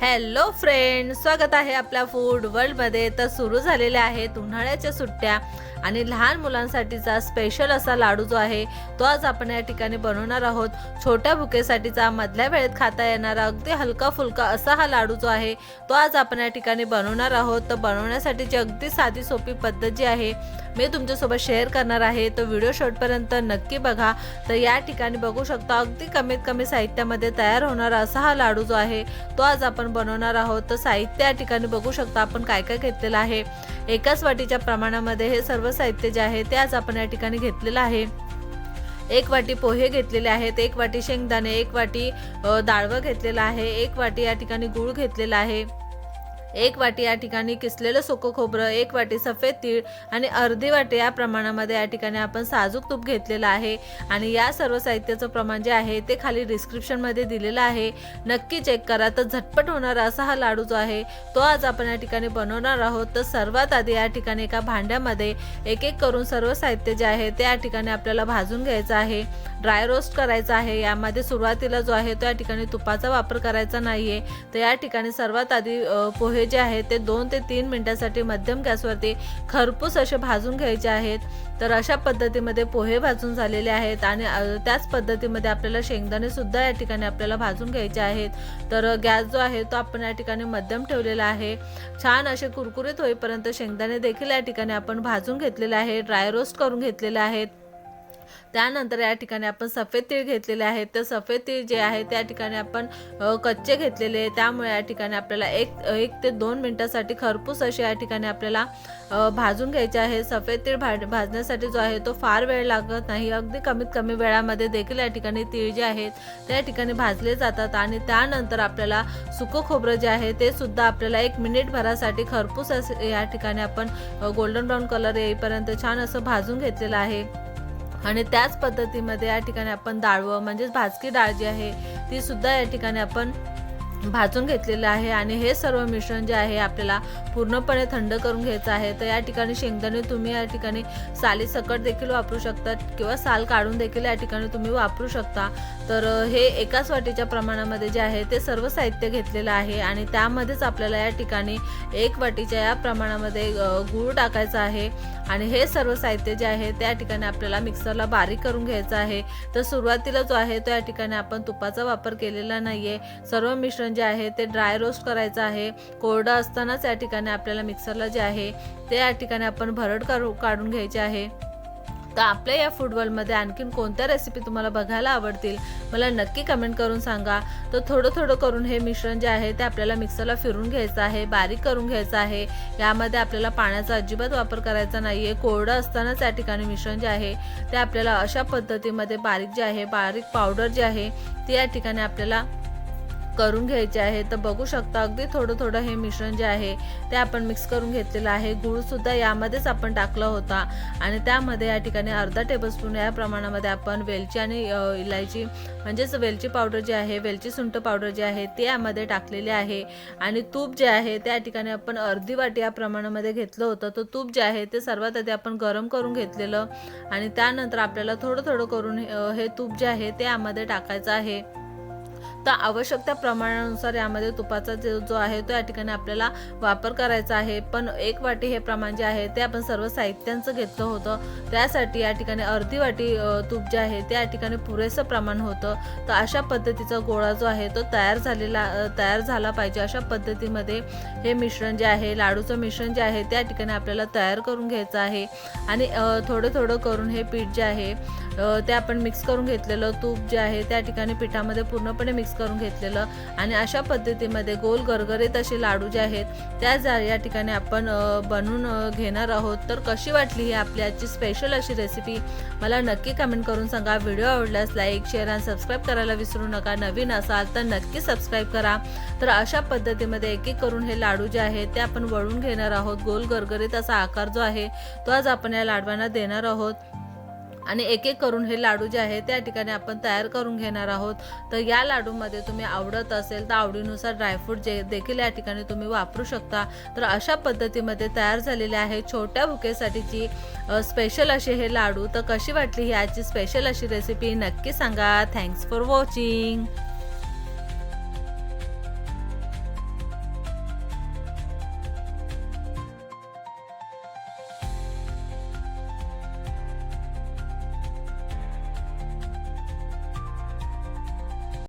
Hello friend स्वागत आहे आपल्या फूड वर्ल्डमध्ये तर सुरू झालेल्या आहेत उन्हाळ्याच्या सुट्ट्या आणि लहान मुलांसाठीचा स्पेशल असा लाडू जो आहे तो आज आपण या ठिकाणी बनवणार आहोत. छोट्या भुकेसाठीचा मधल्या वेळेत खाता येणारा अगदी हलका फुलका असा हा लाडू जो आहे तो आज आपण या ठिकाणी बनवणार आहोत. तर बनवण्यासाठीची अगदी साधी सोपी पद्धत जी आहे मी तुमच्यासोबत शेअर करणार आहे. तो व्हिडिओ शॉर्टपर्यंत नक्की बघा. तर या ठिकाणी बघू शकता अगदी कमीत कमी साहित्यामध्ये तयार होणारा असा हा लाडू जो आहे तो आज आपण बनवणार आहोत. तर साहित्य या ठिकाणी बघू शकता आपण काय काय घेतलेलं आहे. एकाच वाटीच्या प्रमाणामध्ये हे सर्व साहित्य जे आहे ते आज आपण या ठिकाणी घेतलेलं आहे. एक वाटी पोहे घेतलेले आहेत एक वाटी शेंगदाणे एक वाटी डाळवं घेतलेलं आहे एक वाटी या ठिकाणी गूळ घेतलेला आहे. एक वाटी या ठिकाणी किसलेलं सुकं खोबरं एक वाटी सफेद तीळ आणि अर्धी वाटी या प्रमाणामध्ये या ठिकाणी आपण साजूक तूप घेतलेलं आहे. आणि या सर्व साहित्याचं प्रमाण जे आहे ते खाली डिस्क्रिप्शनमध्ये दिलेलं आहे. नक्की चेक करा तर झटपट होणारा असा हा लाडू जो आहे तो आज आपण या ठिकाणी बनवणार आहोत. तर सर्वात आधी या ठिकाणी एका भांड्यामध्ये एक एक करून सर्व साहित्य जे आहे ते या ठिकाणी आपल्याला भाजून घ्यायचं आहे. ड्राय रोस्ट करायचा आहे. यामध्ये सुरुवातीला जो आहे तो या ठिकाणी तुपाचा वापर करायचा नाहीये. तर या ठिकाणी सर्वात आधी पोहे जे आहेत ते दोन ते तीन मिनटासाठी मध्यम गॅसवरती खरपूस असे भाजून घ्यायचे आहेत. तर अशा पद्धतीमध्ये पोहे भाजून झालेले आहेत आणि त्याच पद्धतीमध्ये आपल्याला शेंगदाणे सुद्धा या ठिकाणी आपल्याला भाजून घ्यायचे आहेत. तर गॅस जो आहे तो आपण या ठिकाणी मध्यम ठेवलेला आहे. छान असे कुरकुरीत होईपर्यंत शेंगदाणे देखील या ठिकाणी आपण भाजून घेतलेले आहे. ड्राय रोस्ट करून घेतलेले आहेत. त्यानंतर या ठिकाणी आपण सफेद तीळ घेतलेले आहेत. तर सफेद तीळ जे आहे त्या ठिकाणी आपण कच्चे घेतलेले आहे. त्यामुळे या ठिकाणी आपल्याला एक एक ते दोन मिनटासाठी खरपूस असे या ठिकाणी आपल्याला भाजून घ्यायचे आहे. सफेद तीळ भाज भाजण्यासाठी जो आहे तो फार वेळ लागत नाही. अगदी कमीत कमी वेळामध्ये देखील या ठिकाणी तीळ जे आहेत त्या ठिकाणी भाजले जातात. आणि त्यानंतर आपल्याला सुकं खोबरं जे आहे ते सुद्धा आपल्याला एक मिनिटभरासाठी खरपूस असे या ठिकाणी आपण गोल्डन ब्राऊन कलर येईपर्यंत छान असं भाजून घेतलेलं आहे. आणि त्याच पद्धतीमध्ये या ठिकाणी आपण डाळवं म्हणजेच भाजकी डाळ जी आहे ती सुद्धा या ठिकाणी आपण भाजून घेतलेलं आहे आणि हे सर्व मिश्रण जे आहे आपल्याला पूर्णपणे थंड करून घ्यायचं आहे. तर या ठिकाणी शेंगदाणे तुम्ही या ठिकाणी साली सकट देखील वापरू शकता किंवा साल काढून देखील या ठिकाणी तुम्ही वापरू शकता. तर हे एकाच वाटीच्या प्रमाणामध्ये जे आहे ते सर्व साहित्य घेतलेलं आहे आणि त्यामध्येच आपल्याला या ठिकाणी एक वाटीच्या या प्रमाणामध्ये गूळ टाकायचा आहे आणि हे सर्व साहित्य जे आहे त्या ठिकाणी आपल्याला मिक्सरला बारीक करून घ्यायचं आहे. तर सुरुवातीला जो आहे तो या ठिकाणी आपण तुपाचा वापर केलेला नाहीये. सर्व मिश्रण जे आहे ते ड्राय रोस्ट करायचं आहे. कोरडं असतानाच या ठिकाणी आपल्याला मिक्सरला जे आहे ते या ठिकाणी आपण भरड काढू काढून घ्यायचे आहे. तर आपल्या या फुटबॉलमध्ये आणखीन कोणत्या रेसिपी तुम्हाला बघायला आवडतील मला नक्की कमेंट करून सांगा. तर थोडं थोडं करून हे मिश्रण जे आहे ते आपल्याला मिक्सरला फिरून घ्यायचं आहे बारीक करून घ्यायचं आहे. यामध्ये आपल्याला पाण्याचा अजिबात वापर करायचा नाही आहे कोरडं असतानाच या ठिकाणी मिश्रण जे आहे ते आपल्याला अशा पद्धतीमध्ये बारीक जे आहे बारीक पावडर जे आहे ते या ठिकाणी आपल्याला करून घ्यायचे आहे. तर बघू शकता अगदी थोडं थोडं हे मिश्रण जे आहे ते आपण मिक्स करून घेतलेलं आहे. गुळसुद्धा यामध्येच आपण टाकला होता. आणि त्यामध्ये या ठिकाणी अर्धा टेबलस्पून या प्रमाणामध्ये आपण वेलची आणि इलायची म्हणजेच वेलची पावडर जी आहे वेलची सुंठ पावडर जी आहे ते यामध्ये टाकलेले आहे. आणि तूप जे आहे त्या ठिकाणी आपण अर्धी वाटी या प्रमाणामध्ये घेतलं होतं. तर तूप जे आहे ते सर्वात आधी आपण गरम करून घेतलेलं. आणि त्यानंतर आपल्याला थोडं थोडं करून हे तूप जे आहे ते यामध्ये टाकायचं आहे. तर आवश्यकता प्रमाणानुसार यामध्ये तुपाचा जो जो आहे तो या ठिकाणी आपल्याला वापर करायचा आहे. पण एक वाटी हे प्रमाण जे आहे ते आपण सर्व साहित्यांचं घेतलं होतं. त्यासाठी या ठिकाणी अर्धी वाटी तूप जे आहे ते या ठिकाणी पुरेसं प्रमाण होतं. तर अशा पद्धतीचा गोळा जो आहे तो तयार झालेला तयार झाला पाहिजे. अशा पद्धतीमध्ये हे मिश्रण जे आहे लाडूचं मिश्रण जे आहे त्या ठिकाणी आपल्याला तयार करून घ्यायचं आहे. आणि थोडं थोडं करून हे पीठ जे आहे ते आपण मिक्स करून घेतलेलं तूप जे आहे त्या ठिकाणी पिठामध्ये पूर्णपणे मिक्स करून घेतलेलं आणि अशा पद्धतीमध्ये गोल गरगरीत असे लाडू जे आहेत त्या जा या ठिकाणी आपण बनवून घेणार आहोत. तर कशी वाटली ही आपली आजची स्पेशल अशी रेसिपी मला नक्की कमेंट करून सांगा. व्हिडिओ आवडल्यास लाईक शेअर आणि सबस्क्राईब करायला विसरू नका. नवीन असाल तर नक्की सबस्क्राईब करा. तर अशा पद्धतीमध्ये एक एक करून हे लाडू जे आहेत ते आपण वळून घेणार आहोत. गोल गरगरीत असा आकार जो आहे तो आज आपण या लाडवांना देणार आहोत. आणि एक एक करून हे लाडू जे आहे त्या ठिकाणी आपण तयार करून घेणार आहोत. तर या लाडूमध्ये तुम्ही आवडत असेल तर आवडीनुसार ड्रायफ्रूट जे देखील या ठिकाणी तुम्ही वापरू शकता. तर अशा पद्धतीमध्ये तयार झालेले आहे छोट्या भुकेसाठीची स्पेशल असे हे लाडू. तर कशी वाटली ही आजची स्पेशल अशी रेसिपी नक्की सांगा. Thanks for watching